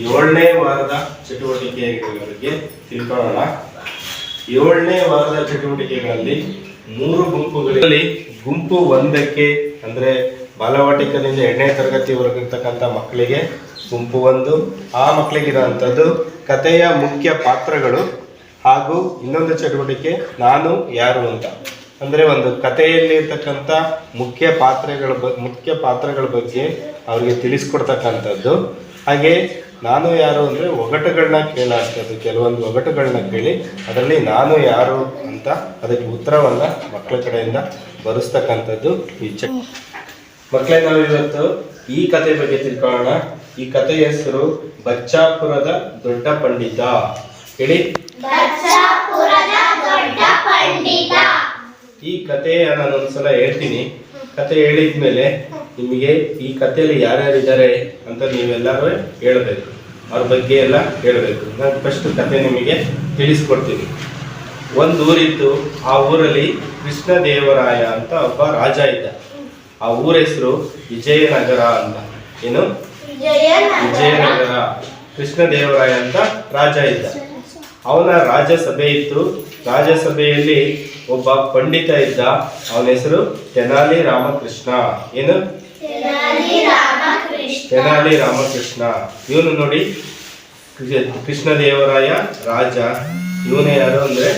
ಏಳನೇ ವಾರದ ಚಟುವಟಿಕೆಗಳ ಬಗ್ಗೆ ತಿಳ್ಕೊಳ್ಳೋಣ. ಏಳನೇ ವಾರದ ಚಟುವಟಿಕೆಗಳಲ್ಲಿ ಮೂರು ಗುಂಪುಗಳಲ್ಲಿ ಗುಂಪು ಒಂದಕ್ಕೆ ಅಂದ್ರೆ ಬಾಲವಾಟಿಕದಿಂದ ಎರಡನೇ ತರಗತಿವರೆಗೂ ಇರ್ತಕ್ಕಂಥ ಮಕ್ಕಳಿಗೆ ಗುಂಪು ಒಂದು. ಆ ಮಕ್ಕಳಿಗಿರೋಂಥದ್ದು ಕಥೆಯ ಮುಖ್ಯ ಪಾತ್ರಗಳು ಹಾಗೂ ಇನ್ನೊಂದು ಚಟುವಟಿಕೆ ನಾನು ಯಾರು ಅಂತ. ಅಂದ್ರೆ ಒಂದು ಕಥೆಯಲ್ಲಿ ಇರ್ತಕ್ಕಂಥ ಮುಖ್ಯ ಪಾತ್ರಗಳ ಬ, ಮುಖ್ಯ ಪಾತ್ರಗಳ ಬಗ್ಗೆ ಅವರಿಗೆ ತಿಳಿಸ್ಕೊಡ್ತಕ್ಕಂಥದ್ದು. ಹಾಗೆ ನಾನು ಯಾರು ಅಂದರೆ ಒಗಟುಗಳನ್ನ ಕೇಳಾಗ್ತದೆ ಕೆಲವೊಂದು ಒಗಟುಗಳನ್ನ ಕೇಳಿ ಅದರಲ್ಲಿ ನಾನು ಯಾರು ಅಂತ ಅದಕ್ಕೆ ಉತ್ತರವನ್ನು ಮಕ್ಕಳ ಕಡೆಯಿಂದ ಬರೆಸ್ತಕ್ಕಂಥದ್ದು ಈ ಚ ಮಕ್ಕಳೇ ನಾವು ಇವತ್ತು ಈ ಕತೆ ಬಗ್ಗೆ ತಿಳ್ಕೊಳ್ಳೋಣ. ಈ ಕಥೆಯ ಹೆಸರು ಬಚ್ಚಾಪುರದ ದೊಡ್ಡ ಪಂಡಿತ. ಹೇಳಿ. ಈ ಕಥೆ ನಾನು ಒಂದ್ಸಲ ಹೇಳ್ತೀನಿ. ಕತೆ ಹೇಳಿದ್ಮೇಲೆ ನಿಮಗೆ ಈ ಕಥೆಯಲ್ಲಿ ಯಾರ್ಯಾರಿದ್ದಾರೆ ಅಂತ ನೀವೆಲ್ಲರೂ ಹೇಳಬೇಕು. ಅವ್ರ ಬಗ್ಗೆ ಎಲ್ಲ ಹೇಳಬೇಕು. ನಾನು ಫಸ್ಟ್ ಕತೆ ನಿಮಗೆ ತಿಳಿಸ್ಕೊಡ್ತೀನಿ. ಒಂದು ಊರಿತ್ತು ಆ ಊರಲ್ಲಿ ಕೃಷ್ಣದೇವರಾಯ ಅಂತ ಒಬ್ಬ ರಾಜ ಇದ್ದ. ಆ ಊರ ಹೆಸರು ವಿಜಯನಗರ ಅಂತ. ಏನು? ವಿಜಯನಗರ. ಕೃಷ್ಣದೇವರಾಯ ಅಂತ ರಾಜ ಇದ್ದ. ಅವನ ರಾಜಸಭೆ ಇತ್ತು. ರಾಜಸಭೆಯಲ್ಲಿ ಒಬ್ಬ ಪಂಡಿತ ಇದ್ದ. ಅವನ ಹೆಸರು ತೆನಾಲಿ ರಾಮಕೃಷ್ಣ. ಏನು? ತೆನಾಲಿ ರಾಮಕೃಷ್ಣ. ಇವನು ನೋಡಿ ಕೃಷ್ಣ ಕೃಷ್ಣದೇವರಾಯ ರಾಜ. ಇವನು ಯಾರು ಅಂದ್ರೆ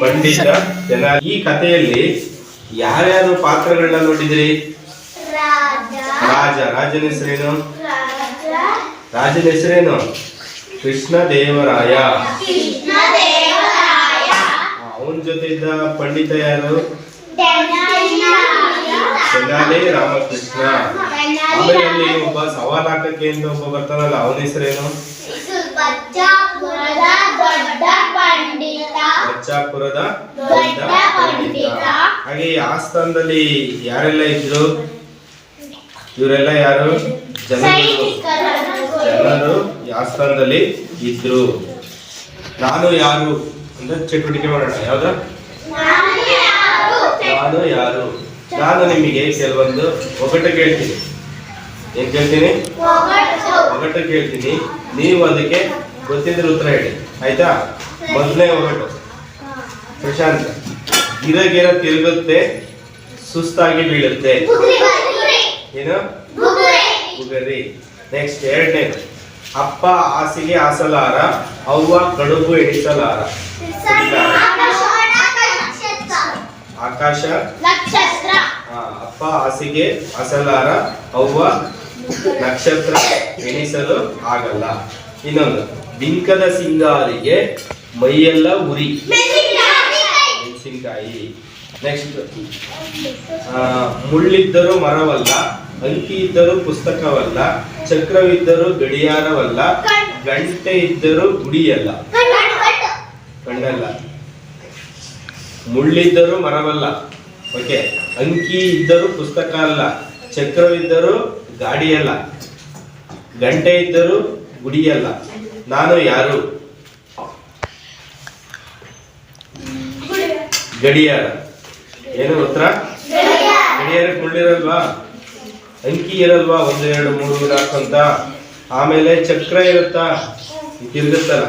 ಪಂಡಿತ ತೆನಾಲಿ ಈ ಕಥೆಯಲ್ಲಿ ಯಾರ್ಯಾರು ಪಾತ್ರಗಳನ್ನ ನೋಡಿದ್ರಿ? ರಾಜ. ರಾಜ. ರಾಜನ ಹೆಸರೇನು? ರಾಜ. ರಾಜನ ಹೆಸರೇನು? ಕೃಷ್ಣದೇವರಾಯ. ಅವನ ಜೊತೆ ಇದ್ದ ಪಂಡಿತ ಯಾರು? ತೆನಾಲಿ ರಾಮಕೃಷ್ಣ. ಆಮೇಲೆ ಅಲ್ಲಿ ಒಬ್ಬ ಸವಾಲ್ ಹಾಕಕ್ಕೆ ಅಂತ ಒಬ್ಬ ಬರ್ತಾನಲ್ಲ ಅವನ ಹೆಸರೇನು ಬಚ್ಚಾಪುರದ ದೊಡ್ಡ ಪಂಡಿತ. ಹಾಗೆ ಆ ಸ್ಥಾನದಲ್ಲಿ ಯಾರೆಲ್ಲ ಇದ್ರು? ಇವರೆಲ್ಲ ಯಾರು? ಜನರು. ಎಲ್ಲರೂ ಜನರು ಈ ಆಸ್ಥಾನದಲ್ಲಿ ಇದ್ರು. ನಾನು ಯಾರು? ಅಂತ ಚಟುವಟಿಕೆ ಮಾಡೋಣ ಯಾವ್ದು? ನಾನು ಯಾರು? ನಾನು ಯಾರು? ನಾನು ನಿಮಗೆ ಕೆಲವೊಂದು ಒಗ್ಗಟ್ಟು ಕೇಳ್ತೀನಿ. ಏನ್ ಕೇಳ್ತೀನಿ? ಒಗಟ್ಟು ಒಗಟು ಕೇಳ್ತೀನಿ. ನೀವು ಅದಕ್ಕೆ ಗೊತ್ತಿದ್ರೆ ಉತ್ತರ ಹೇಳಿ. ಆಯ್ತಾ? ಮೊದಲನೇ ಒಗಟು. ಪ್ರಶಾಂತ್ ಗಿರ ಗಿರ ತಿರುಗುತ್ತೆ ಸುಸ್ತಾಗಿ ಬೀಳುತ್ತೆ. ಏನು? ಬುಗುರಿ. ನೆಕ್ಸ್ಟ್ ಎರಡನೇ ಅಪ್ಪ ಹಾಸಿಗೆ ಹಾಸಲಾರ ಅವ್ವ ಕಡುಬು ಎಣಿಸಲಾರ. ಆಕಾಶ, ಅಪ್ಪ ಹಾಸಿಗೆ ಹಾಸಲಾರ ಅವ್ವ ನಕ್ಷತ್ರ ಎಣಿಸಲು ಆಗಲ್ಲ. ಇನ್ನೊಂದು, ಬಿಂಕದ ಸಿಂಗಾರಿಗೆ ಮೈಯೆಲ್ಲ ಉರಿ. ಮೆಣಸಿನಕಾಯಿ. ನೆಕ್ಸ್ಟ್ ಮುಳ್ಳಿದ್ದರೂ ಮರವಲ್ಲ ಅಂಕಿ ಇದ್ದರೂ ಪುಸ್ತಕವಲ್ಲ, ಚಕ್ರವಿದ್ದರೂ ಗಡಿಯಾರವಲ್ಲ ಗಂಟೆ ಇದ್ದರೂ ಗುಡಿಯಲ್ಲ. ಕಣ್ಣು. ಮುಳ್ಳಿದ್ದರೂ ಮರವಲ್ಲ. ಓಕೆ ಅಂಕಿ ಇದ್ದರೂ ಪುಸ್ತಕ ಅಲ್ಲ, ಚಕ್ರವಿದ್ದರೂ ಗಾಡಿಯಲ್ಲ ಗಂಟೆ ಇದ್ದರೂ ಗುಡಿಯಲ್ಲ ನಾನು ಯಾರು? ಗಡಿಯಾರ. ಏನು ಉತ್ತರ? ಗಡಿಯಾರಕ್ಕೆ ಮುಳ್ಳಿರಲ್ವಾ ಅಂಕಿ ಇರಲ್ವಾ? ಒಂದು, ಎರಡು, ಮೂರು, ನಾಲ್ಕು ಅಂತ. ಆಮೇಲೆ ಚಕ್ರ ಇರುತ್ತಾ? ತಿರುಗುತ್ತಲ್ಲ.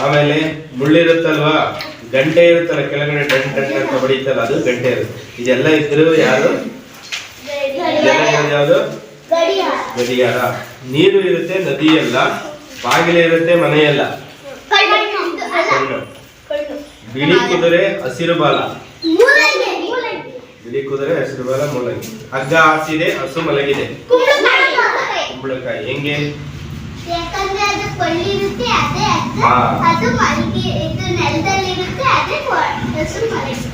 ಆಮೇಲೆ ಮುಳ್ಳಿರುತ್ತಲ್ವಾ? ಗಂಟೆ ಇರುತ್ತಲ್ಲ. ಕೆಳಗಡೆ ಟನ್ ಟನ್ ಅಂತ ಬಡಿತಲ್ಲ ಅದು ಗಂಟೆ ಇರುತ್ತೆ. ಇದೆಲ್ಲ ಇದ್ರು ಯಾರು? ಯಾವುದು? ಗಡಿಯಾರ. ನೀರು ಇರುತ್ತೆ ನದಿ ಅಲ್ಲ. ಮನೆಯಲ್ಲ ಇರುತ್ತೆ ಕಣ್ಣು ಕಣ್ಣು. ಬಿಳಿ ಕುದುರೆ ಹಸಿರು ಬಾಲ. ಬಿಳಿ ಕುದುರೆ ಹಸಿರು ಬಾಲ ಮೂಲಂಗಿ. ಹಗ್ಗ ಹಾಸಿದೆ ಹಸು ಮಲಗಿದೆ. ಕುಂಬಳಕಾಯಿ. ಹೆಂಗೆ?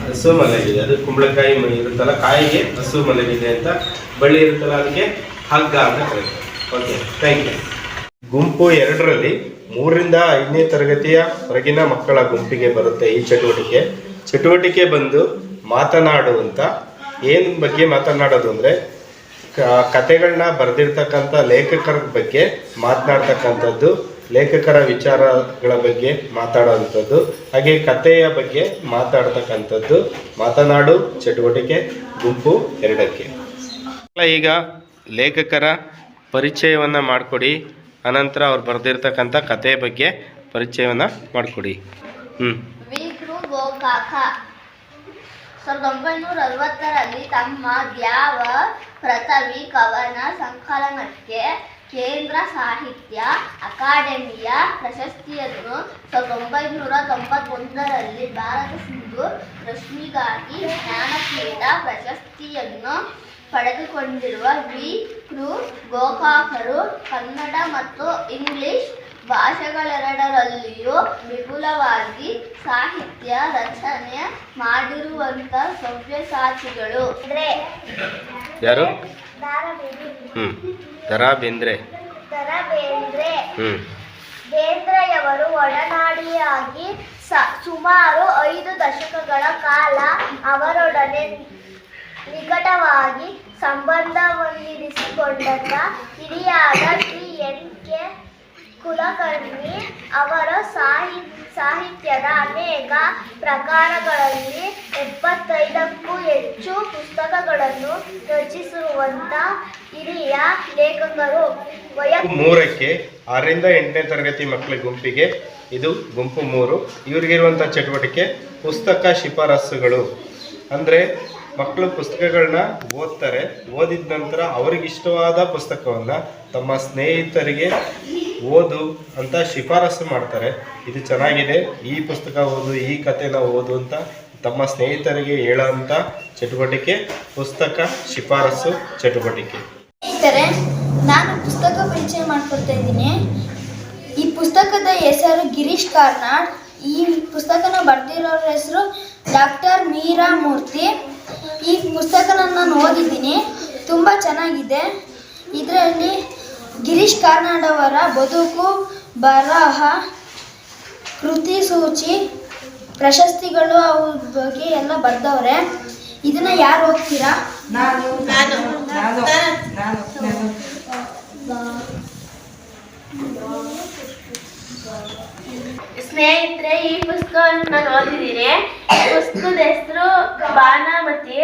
ಹಸು ಮಲಗಿದೆ. ಅದು ಕುಂಬಳಕಾಯಿ ಇರುತ್ತಲ್ಲ ಕಾಯಿಗೆ ಹಸು ಮಲಗಿದೆ ಅಂತ ಬಳ್ಳಿ ಇರುತ್ತಲ್ಲ ಅದಕ್ಕೆ ಹಗ್ಗ ಅಂತ ಕರೀತಾರೆ ಓಕೆ ಥ್ಯಾಂಕ್ ಯು ಗುಂಪು ಎರಡರಲ್ಲಿ ಮೂರರಿಂದ ಐದನೇ ತರಗತಿಯ ಹೊರಗಿನ ಮಕ್ಕಳ ಗುಂಪಿಗೆ ಬರುತ್ತೆ ಈ ಚಟುವಟಿಕೆ. ಚಟುವಟಿಕೆ ಬಂದು ಮಾತನಾಡುವಂತ, ಏನ್ ಬಗ್ಗೆ ಮಾತನಾಡೋದು ಅಂದ್ರೆ ಕತೆಗಳನ್ನ ಬರೆದಿರ್ತಕ್ಕಂಥ ಲೇಖಕರ ಬಗ್ಗೆ ಮಾತನಾಡ್ತಕ್ಕಂಥದ್ದು, ಲೇಖಕರ ವಿಚಾರಗಳ ಬಗ್ಗೆ ಮಾತಾಡುವಂಥದ್ದು, ಹಾಗೆ ಕಥೆಯ ಬಗ್ಗೆ ಮಾತಾಡ್ತಕ್ಕಂಥದ್ದು. ಮಾತನಾಡು, ಚಟುವಟಿಕೆ, ಗುಂಪು ಎರಡಕ್ಕೆ. ಈಗ ಲೇಖಕರ ಪರಿಚಯವನ್ನು ಮಾಡಿಕೊಡಿ. ಅನಂತರ ಅವ್ರು ಬರೆದಿರ್ತಕ್ಕಂಥ ಕತೆ ಬಗ್ಗೆ ಪರಿಚಯವನ್ನು ಮಾಡಿಕೊಡಿ. ಹ್ಞೂ ಸಾವಿರದ ಒಂಬೈನೂರ ಅರವತ್ತರಲ್ಲಿ ತಮ್ಮ ದ್ಯಾವ ಪ್ರಥವಿ ಕವನ ಸಂಕಲನಕ್ಕೆ ಕೇಂದ್ರ ಸಾಹಿತ್ಯ ಅಕಾಡೆಮಿಯ ಪ್ರಶಸ್ತಿಯನ್ನು ಸಾವಿರದ ಒಂಬೈನೂರ ತೊಂಬತ್ತೊಂದರಲ್ಲಿ ಭಾರತ ಸಿಂಧು ರಶ್ಮಿಗಾಗಿ ಜ್ಞಾನಪೀಠ ಪ್ರಶಸ್ತಿಯನ್ನು ಪಡೆದುಕೊಂಡಿರುವ ವಿ ಕೃ ಗೋಕಾಕರು ಕನ್ನಡ ಮತ್ತು ಇಂಗ್ಲಿಷ್ ಭಾಷೆಗಳೆರಡರಲ್ಲಿಯೂ ವಿಪುಲವಾಗಿ ಸಾಹಿತ್ಯ ರಚನೆ ಮಾಡಿರುವಂತ ಸವ್ಯಸಾಚಿಗಳು. ಅಂದ್ರೆ ಯಾರು? ದರಾ ಬೇಂದ್ರೆ ಹ್ಮ್. ಬೇಂದ್ರೆ ಬೇಂದ್ರೆಯವರು ಒಡನಾಡಿಯಾಗಿ ಸ ಸುಮಾರು ಐದು ದಶಕಗಳ ಕಾಲ ಅವರೊಡನೆ ನಿಕಟವಾಗಿ ಸಂಬಂಧ ಹೊಂದಿರಿಸಿಕೊಂಡಂತ ಹಿರಿಯಾದ ಶ್ರೀ ಎನ್. ಕೆ. ಕುಲಕರ್ಣಿ ಅವರ ಸಾಹಿ, ಸಾಹಿತ್ಯದ ಅನೇಕ ಪ್ರಕಾರಗಳಲ್ಲಿ ಎಪ್ಪತ್ತೈದಕ್ಕೂ ಹೆಚ್ಚು ಪುಸ್ತಕಗಳನ್ನು ರಚಿಸಿರುವಂತ ಹಿರಿಯ ಲೇಖಕರು. ಮೂರಕ್ಕೆ ಆರರಿಂದ ಎಂಟನೇ ತರಗತಿ ಮಕ್ಕಳ ಗುಂಪಿಗೆ ಇದು ಗುಂಪು ಮೂರು. ಇವ್ರಿಗಿರುವಂಥ ಚಟುವಟಿಕೆ ಪುಸ್ತಕ ಶಿಫಾರಸ್ಸುಗಳು ಅಂದರೆ ಮಕ್ಕಳು ಪುಸ್ತಕಗಳನ್ನ ಓದ್ತಾರೆ. ಓದಿದ ನಂತರ ಅವರಿಗಿಷ್ಟವಾದ ಪುಸ್ತಕವನ್ನು ತಮ್ಮ ಸ್ನೇಹಿತರಿಗೆ ಓದು ಅಂತ ಶಿಫಾರಸು ಮಾಡ್ತಾರೆ. ಇದು ಚೆನ್ನಾಗಿದೆ. ಈ ಪುಸ್ತಕ ಓದು, ಈ ಕಥೆನ ಓದು ಅಂತ ತಮ್ಮ ಸ್ನೇಹಿತರಿಗೆ ಹೇಳೋಂಥ ಚಟುವಟಿಕೆ, ಪುಸ್ತಕ ಶಿಫಾರಸು, ಚಟುವಟಿಕೆ. ನಾನು ಪುಸ್ತಕ ಪರಿಚಯ ಮಾಡ್ಕೊಡ್ತಾ ಇದ್ದೀನಿ. ಈ ಪುಸ್ತಕದ ಹೆಸರು ಗಿರೀಶ್ ಕಾರ್ನಾಡ್. ಈ ಪುಸ್ತಕನ ಬರೆದಿರೋರ ಹೆಸರು ಡಾಕ್ಟರ್ ಮೀರಾ ಮೂರ್ತಿ. ಈ ಪುಸ್ತಕನ ನಾನು ಓದಿದ್ದೀನಿ ತುಂಬ ಚೆನ್ನಾಗಿದೆ. ಇದರಲ್ಲಿ ಗಿರೀಶ್ ಕಾರ್ನಾಡ್ ಅವರ ಬದುಕು ಬರಹ ಕೃತಿ ಸೂಚಿ ಪ್ರಶಸ್ತಿಗಳು ಅವ್ರ ಬಗ್ಗೆ ಎಲ್ಲ ಬರ್ದವ್ರೆ. ಇದನ್ನ ಯಾರು ಓದ್ತೀರಾ? ನಾನು. ನಾನು ನಾನು ನಾನು ನಾನು ಸ್ನೇಹಿತರೆ, ಈ ಪುಸ್ತಕವನ್ನು ನಾನು ಓದಿದ್ದೀನಿ. ಪುಸ್ತಕದ ಹೆಸರು ಬಾನಾಮತಿ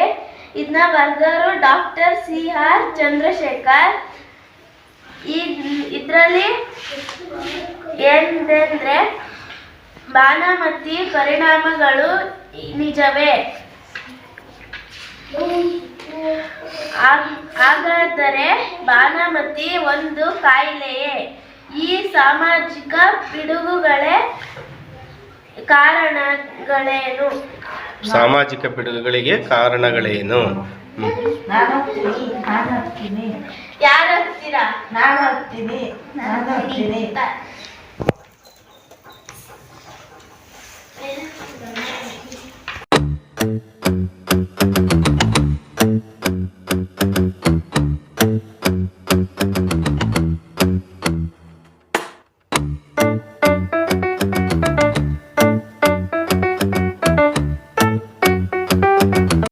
ಇದನ್ನ ಬರೆದವರು ಡಾಕ್ಟರ್ ಸಿ ಆರ್ ಚಂದ್ರಶೇಖರ್. ಈ ಇದರಲ್ಲಿ ಏನಿದೆ ಬಾನಾಮತಿ ಪರಿಣಾಮಗಳು ನಿಜವೇ? ಹಾಗ್- ಹಾಗಾದರೆ ಬಾನಾಮತಿ ಒಂದು ಕಾಯಿಲೆಯೇ? ಈ ಸಾಮಾಜಿಕ ಪಿಡುಗುಗಳೇ ಕಾರಣಗಳೇನು? ಸಾಮಾಜಿಕ ಪಿಡುಗುಗಳಿಗೆ ಕಾರಣಗಳೇನು? ಹ್ಮ್. ನಾನು ಹೋಗ್ತೀನಿ ಯಾರು ಹಚ್ತೀರಾ ನಾನು ಹೋಗ್ತೀನಿ ನಾನು ಹೋಗ್ತೀನಿ Thank